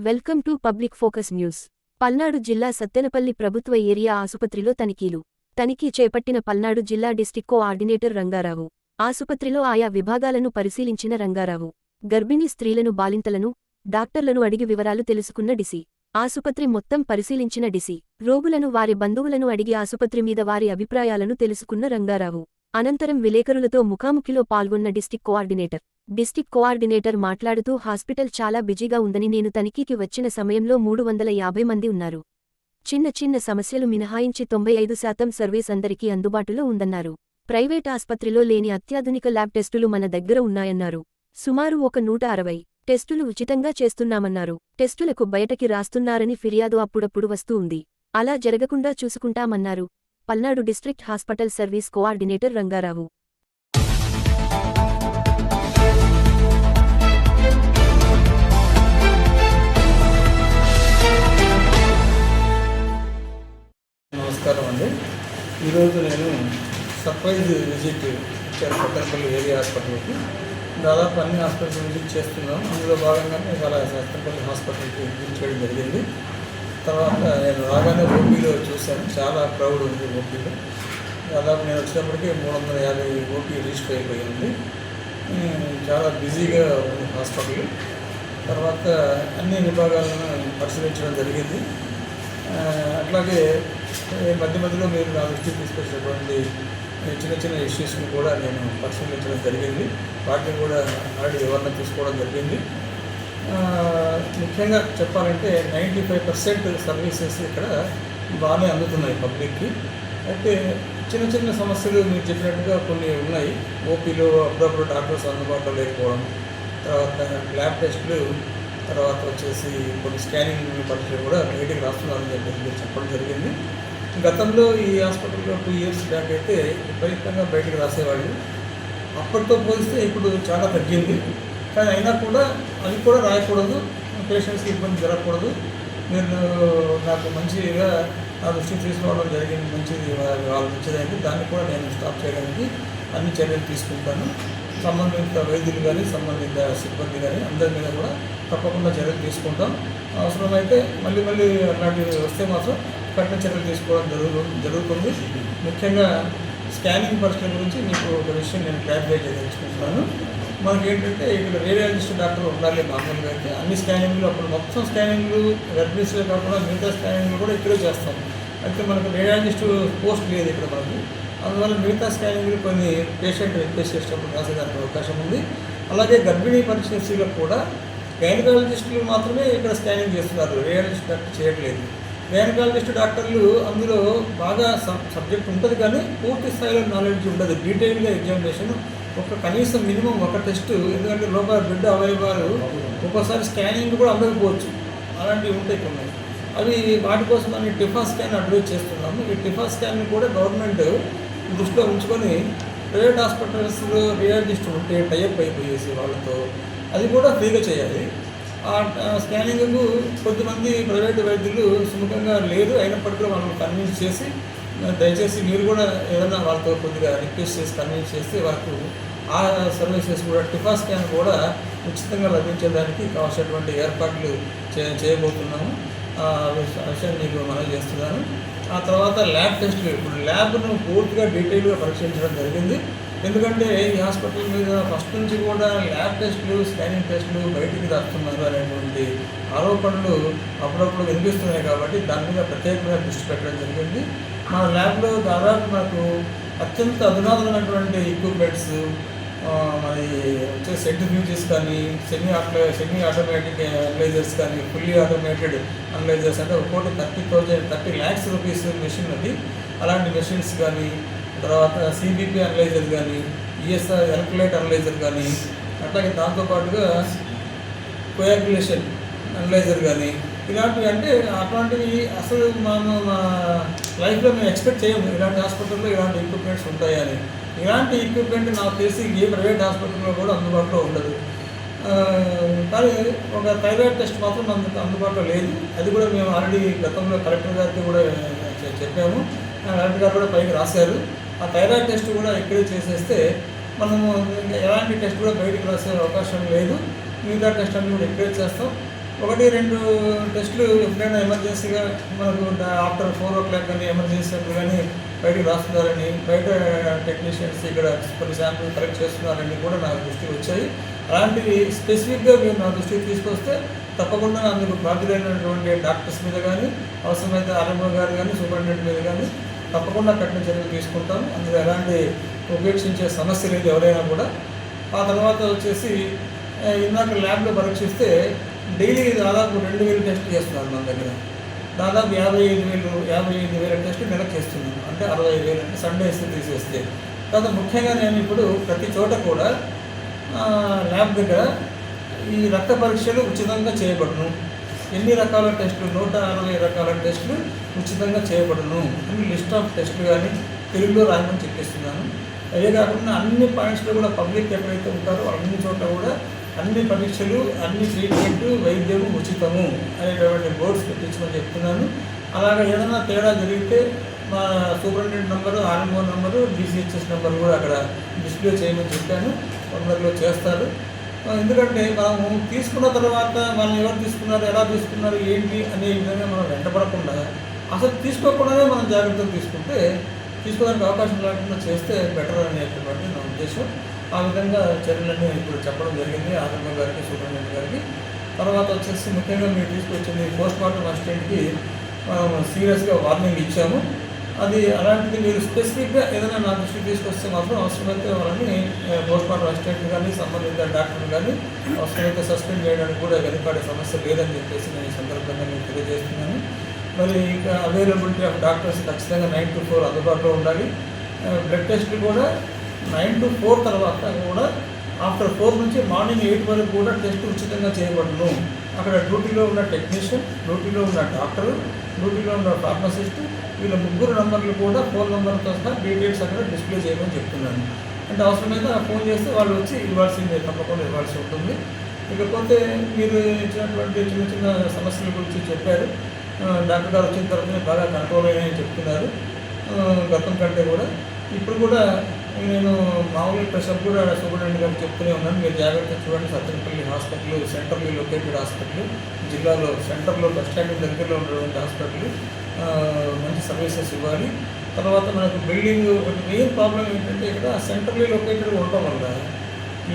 Welcome to public focus news. Palnadu జిల్లా సత్తెనపల్లి ప్రభుత్వ area ఆసుపత్రిలో తనిఖీలు. తనిఖీ చేపట్టిన పల్నాడు జిల్లా డిస్టిక్ కోఆర్డినేటర్ రంగారావు. ఆసుపత్రిలో ఆయా విభాగాలను పరిశీలించిన రంగారావు. గర్భిణీ స్త్రీలను బాలింతలను డాక్టర్లను అడిగి వివరాలు తెలుసుకున్న డిసి. ఆసుపత్రి మొత్తం పరిశీలించిన డిసి. రోగులను వారి బంధువులను అడిగి ఆసుపత్రి మీద వారి అభిప్రాయాలను తెలుసుకున్న రంగారావు. అనంతరం విలేకరులతో ముఖాముఖిలో పాల్గొన్న డిస్టిక్ కోఆర్డినేటర్. డిస్టిక్ కోఆర్డినేటర్ మాట్లాడుతూ హాస్పిటల్ చాలా బిజీగా ఉందని నేను తనిఖీకి వచ్చిన సమయంలో మూడు వందల యాభై మంది ఉన్నారు. చిన్న చిన్న సమస్యలు మినహాయించి తొంభై ఐదు శాతం సర్వీస్ అందరికీ అందుబాటులో ఉందన్నారు. ప్రైవేట్ ఆస్పత్రిలో లేని అత్యాధునిక ల్యాబ్ టెస్టులు మన దగ్గర ఉన్నాయన్నారు. సుమారు ఒక నూట అరవై టెస్టులు ఉచితంగా చేస్తున్నామన్నారు. టెస్టులకు బయటకి రాస్తున్నారని ఫిర్యాదు అప్పుడప్పుడు వస్తూ ఉంది. అలా జరగకుండా చూసుకుంటామన్నారు. Palnadu district hospital service coordinator Rangarao. ఈరోజు నేను సర్ప్రైజ్ విజిట్ ఇచ్చాను సత్తెనపల్లి ఏరియా హాస్పిటల్కి. దాదాపు అన్ని హాస్పిటల్ విజిట్ చేస్తున్నాం అందులో భాగంగానే ఇవాళ సత్తెనపల్లి హాస్పిటల్కి విజిట్ చేయడం జరిగింది. తర్వాత నేను రాగానే ఓపీలో చూశాను. చాలా క్రౌడ్ ఉంది ఓపీలో. దాదాపు నేను వచ్చినప్పటికీ మూడు వందల యాభై ఓపీ రిజిస్టర్ అయిపోయింది. చాలా బిజీగా ఉంది హాస్పిటల్. తర్వాత అన్ని విభాగాలను పరిశీలించడం జరిగింది. అట్లాగే మధ్య మధ్యలో మీరు నా దృష్టికి తీసుకొచ్చినటువంటి చిన్న చిన్న ఇష్యూస్ని కూడా నేను పరిశీలించడం జరిగింది. వాటిని కూడా ఆల్రెడీ వివరణ తీసుకోవడం జరిగింది. ముఖ్యంగా చెప్పాలంటే నైంటీ ఫైవ్ పర్సెంట్ సర్వీసెస్ ఇక్కడ బాగానే అందుతున్నాయి పబ్లిక్కి. అయితే చిన్న చిన్న సమస్యలు మీరు చెప్పినట్టుగా కొన్ని ఉన్నాయి. ఓపీలో అప్పుడప్పుడు డాక్టర్స్ అందుబాటులో లేకపోవడం తర్వాత ల్యాబ్ టెస్టులు తర్వాత వచ్చేసి కొన్ని స్కానింగ్ పరీక్షలు కూడా బయటికి రాస్తున్నారని చెప్పేసి చెప్పడం జరిగింది. గతంలో ఈ హాస్పిటల్లో టూ ఇయర్స్ బ్యాక్ అయితే విపరీతంగా బయటకు రాసేవాళ్ళు. అప్పటితో పోలిస్తే ఇప్పుడు చాలా తగ్గింది. కానీ అయినా కూడా అది కూడా రాయకూడదు. పేషెంట్స్కి ఇబ్బంది జరగకూడదు. మీరు నాకు మంచిగా నా దృష్టికి తీసుకోవడం జరిగింది. మంచిది వాళ్ళు మంచిదైంది దాన్ని కూడా నేను స్టాప్ చేయడానికి అన్ని చర్యలు తీసుకుంటాను. సంబంధిత వైద్యులు కానీ సంబంధిత సిబ్బంది కానీ అందరి మీద కూడా తప్పకుండా చర్యలు తీసుకుంటాం. అవసరమైతే మళ్ళీ మళ్ళీ అలాంటివి వస్తే మాత్రం కఠిన చర్యలు తీసుకోవడం జరుగు జరుగుతుంది. ముఖ్యంగా స్కానింగ్ పరిస్థితుల గురించి మీకు ఒక విషయం నేను క్లారిఫై చేయదలుచుకుంటున్నాను. మనకి ఏంటంటే ఇక్కడ రేడియాలజిస్ట్ డాక్టర్ ఉండాలి మామూలుగా అయితే. అన్ని స్కానింగ్లు అప్పుడు మొత్తం స్కానింగ్లు రెడ్మిస్లో కాకుండా మిగతా స్కానింగ్లు కూడా ఇక్కడే చేస్తాం. అయితే మనకు రేడియాలజిస్ట్ పోస్ట్ లేదు ఇక్కడ మనకు. అందువల్ల మిగతా స్కానింగ్లు కొన్ని పేషెంట్ రిక్వెస్ట్ చేసేటప్పుడు రాసేదానికి అవకాశం ఉంది. అలాగే గర్భిణీ పరిస్థితులకు కూడా గైనకాలజిస్టులు మాత్రమే ఇక్కడ స్కానింగ్ చేస్తున్నారు. రేడియాలజిస్ట్ డాక్టర్ చేయట్లేదు. గైనకాలజిస్ట్ డాక్టర్లు అందులో బాగా సబ్ సబ్జెక్ట్ ఉంటుంది కానీ పూర్తి స్థాయిలో నాలెడ్జ్ ఉండదు. డీటెయిల్గా ఎగ్జామినేషన్ ఒక కనీసం మినిమం ఒక టెస్ట్ ఎందుకంటే లోపల బిడ్డ అవయవాలు ఒక్కోసారి స్కానింగ్ కూడా అందకపోవచ్చు అలాంటివి ఉంటాయి కొన్ని. అవి వాటి కోసం అని టిఫా స్కాన్ అడ్వైజ్ చేస్తున్నాము. ఈ టిఫా స్కాన్ కూడా గవర్నమెంట్ దృష్టిలో ఉంచుకొని ప్రైవేట్ హాస్పిటల్స్లో రియాలజిస్ట్ ఉంటే టైఅప్ అయిపోయేసి వాళ్ళతో అది కూడా ఫ్రీగా చేయాలి. ఆ స్కానింగ్ కొద్దిమంది ప్రైవేట్ వైద్యులు సుముఖంగా లేదు అయినప్పటికీ వాళ్ళని కన్విన్స్ చేసి దయచేసి మీరు కూడా ఏదైనా వాళ్ళతో కొద్దిగా రిక్వెస్ట్ చేసి కన్విన్స్ చేస్తే వాళ్ళకు ఆ సర్వీసెస్ కూడా టిఫా స్కాన్ కూడా ఉచితంగా లభించేదానికి కావాల్సినటువంటి ఏర్పాట్లు చే చేయబోతున్నాము. ఆ విషయాన్ని మీకు మనవి చేస్తున్నాను. ఆ తర్వాత ల్యాబ్ టెస్ట్లు ఇప్పుడు ల్యాబ్ను పూర్తిగా డీటెయిల్గా పరీక్షించడం జరిగింది. ఎందుకంటే ఈ హాస్పిటల్ మీద ఫస్ట్ నుంచి కూడా ల్యాబ్ టెస్టులు స్కానింగ్ టెస్టులు బయటికి రాస్తున్నారు అనేటువంటి ఆరోపణలు అప్పుడప్పుడు వినిపిస్తున్నాయి కాబట్టి దాని మీద ప్రత్యేకంగా దృష్టి పెట్టడం జరిగింది. మన ల్యాబ్లో దాదాపు నాకు అత్యంత అధునాతనమైనటువంటి ఎక్విప్మెంట్స్ మరి వచ్చే సెంట్రిఫ్యూజెస్ కానీ semi auto semi automatic analysers కానీ ఫుల్లీ ఆటోమేటెడ్ అనలైజర్స్ అంటే ఒక్కోటి thirty thousand thirty lakhs rupees machine అది అలాంటి మెషిన్స్ కానీ తర్వాత సిబిపి అనలైజర్ కానీ ఈఎస్ఆర్ ఎలక్ట్రైట్ అనలైజర్ కానీ అట్లాగే దాంతోపాటుగా కోయాక్యులేషన్ అనలైజర్ కానీ ఇలాంటివి అంటే అట్లాంటివి అసలు మనం మా లైఫ్లో మేము ఎక్స్పెక్ట్ చేయము. ఇలాంటి హాస్పిటల్లో ఇలాంటి ఎక్విప్మెంట్స్ ఉంటాయని. ఇలాంటి ఎక్విప్మెంట్ నాకు తెలిసి ఏ ప్రైవేట్ హాస్పిటల్లో కూడా అందుబాటులో ఉండదు. కానీ ఒక థైరాయిడ్ టెస్ట్ మాత్రం మనకు అందుబాటులో లేదు. అది కూడా మేము ఆల్రెడీ గతంలో కలెక్టర్ గారికి కూడా చెప్పాము. కలెక్టర్ గారు కూడా పైకి రాశారు. ఆ థైరాయిడ్ టెస్ట్ కూడా ఇక్కడే చేసేస్తే మనము ఎలాంటి టెస్ట్ కూడా బయటికి రాసే అవకాశం లేదు. మిగతా టెస్ట్ అన్ని కూడా ఇక్కడే చేస్తాం? ఒకటి రెండు టెస్టులు ఎప్పుడైనా ఎమర్జెన్సీగా మనకు ఆఫ్టర్ ఫోర్ ఓ క్లాక్ కానీ ఎమర్జెన్సీ అప్పుడు కానీ బయటకు రాస్తున్నారని బయట టెక్నీషియన్స్ ఇక్కడ కొన్ని శాంపుల్ కలెక్ట్ చేస్తున్నారని కూడా నాకు దృష్టికి వచ్చాయి. అలాంటివి స్పెసిఫిక్గా మీరు నా దృష్టికి తీసుకొస్తే తప్పకుండా అందుకు బాధ్యులైనటువంటి డాక్టర్స్ మీద కానీ అవసరమైతే ఆర్ఎంఓ గారు కానీ సూపరింటెండెంట్ మీద కానీ తప్పకుండా కఠిన చర్యలు తీసుకుంటాం. అందులో ఎలాంటి ఉపేక్షించే సమస్య లేదు ఎవరైనా కూడా. ఆ తర్వాత వచ్చేసి ఇందాక ల్యాబ్లో పరీక్షిస్తే డైలీ దాదాపు రెండు వేలు టెస్ట్ చేస్తున్నారు మన దగ్గర. దాదాపు యాభై ఐదు వేలు యాభై ఐదు వేల టెస్ట్ నెల చేస్తున్నాను అంటే అరవై ఐదు వేలు అంటే సండేస్ తీసేస్తే. తర్వాత ముఖ్యంగా నేను ఇప్పుడు ప్రతి చోట కూడా ల్యాబ్ దగ్గర ఈ రక్త పరీక్షలు ఉచితంగా చేయబడను. ఎన్ని రకాల టెస్టులు? నూట అరవై రకాల టెస్టులు ఉచితంగా చేయబడును అని లిస్ట్ ఆఫ్ టెస్టులు కానీ తెలుగులో రాయమని చెప్పిస్తున్నాను. అదే కాకుండా అన్ని పాయింట్స్లో కూడా పబ్లిక్ ఎక్కడైతే ఉంటారో అన్ని చోట్ల కూడా అన్ని పరీక్షలు అన్ని ట్రీట్మెంట్ వైద్యం ఉచితము అనేటువంటి బోర్డ్స్ పెట్టించమని చెప్తున్నాను. అలాగే ఏదైనా తేడా జరిగితే మా superintendent number RMO number DCHS number కూడా అక్కడ డిస్ప్లే చేయమని చెప్పాను. తొందరలో చేస్తారు. ఎందుకంటే మనము తీసుకున్న తర్వాత మనం ఎవరు తీసుకున్నారు ఎలా తీసుకున్నారు ఏంటి అనే విధంగా మనం వెంటపడకుండా అసలు తీసుకోకుండానే మనం జాగ్రత్తలు తీసుకుంటే తీసుకోవడానికి అవకాశం లేకుండా చేస్తే బెటర్ అనేటువంటి నా ఉద్దేశం. ఆ విధంగా చర్యలన్నీ ఇప్పుడు చెప్పడం జరిగింది. ఆర్ఎంఓ గారికి సుబ్రహ్మణ్యం గారికి. తర్వాత వచ్చేసి ముఖ్యంగా మీరు తీసుకొచ్చింది పోస్ట్ మార్టం అసిస్టెంట్కి మనం సీరియస్గా వార్నింగ్ ఇచ్చాము. అది అలాంటిది మీరు స్పెసిఫిక్గా ఏదైనా నా దృష్టి తీసుకొస్తే మాత్రం అవసరమైతే వాళ్ళని పోస్ట్ అసిస్టెంట్ కానీ సంబంధిత డాక్టర్ కానీ అవసరమైతే సస్పెండ్ చేయడానికి కూడా వెనుకాడే సమస్య లేదని చెప్పేసి నేను ఈ సందర్భంగా నేను తెలియజేస్తున్నాను. మరి ఇక అవైలబిలిటీ ఆఫ్ డాక్టర్స్ ఖచ్చితంగా నైన్ టు ఫోర్ అందుబాటులో ఉండాలి. బ్లడ్ టెస్ట్ కూడా నైన్ టు ఫోర్ తర్వాత కూడా ఆఫ్టర్ ఫోర్ నుంచి మార్నింగ్ ఎయిట్ వరకు కూడా టెస్ట్ ఉచితంగా చేయబడును. అక్కడ డ్యూటీలో ఉన్న టెక్నీషియన్ డ్యూటీలో ఉన్న డాక్టర్ డ్యూటీలో ఉన్న ఫార్మసిస్ట్ వీళ్ళ ముగ్గురు నంబర్లు కూడా ఫోన్ నెంబర్తో సహా డీటెయిల్స్ అక్కడ డిస్ప్లే చేయమని చెప్తున్నాను. అంటే అవసరమైతే ఫోన్ చేస్తే వాళ్ళు వచ్చి ఇవ్వాల్సిందే తప్పకుండా ఇవ్వాల్సి ఉంటుంది. ఇకపోతే మీరు ఇచ్చినటువంటి చిన్న చిన్న సమస్యల గురించి చెప్పారు. డాక్టర్ గారు వచ్చిన తర్వాతనే బాగా కంట్రోల్ అయ్యాయని చెప్తున్నారు. గతం కంటే కూడా. ఇప్పుడు కూడా నేను మామూలు ప్రెషర్ కూడా సూపరింటెండెంట్ గారు చెప్తూనే ఉన్నాను. మీరు జాగ్రత్త చూడండి. Sattenapalli hospital centrally located hospital జిల్లాలో సెంటర్లో బస్ స్టాండ్ దగ్గరలో ఉన్నటువంటి హాస్పిటల్. మంచి సర్వీసెస్ ఇవ్వాలి. తర్వాత మనకు బిల్డింగ్ ఒకటి మెయిన్ ప్రాబ్లం ఏంటంటే ఇక్కడ సెంట్రల్లీ లొకేటెడ్ ఉండటం వల్ల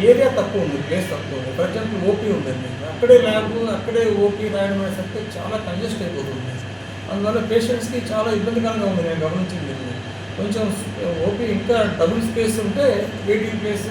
ఏరియా తక్కువ ఉంది ప్లేస్ తక్కువ ఉంది. ఫర్ ఎగ్జాంపుల్ ఓపీ ఉందండి. అక్కడే ల్యాబ్ అక్కడే ఓపీ రాయడం అనేసరికి చాలా కంజెస్ట్ అయిపోతుంది. అందువల్ల పేషెంట్స్కి చాలా ఇబ్బందికరంగా ఉంది నేను గమనించింది. కొంచెం ఓపీ ఇంకా డబుల్ స్పేస్ ఉంటే వెయిటింగ్ ప్లేస్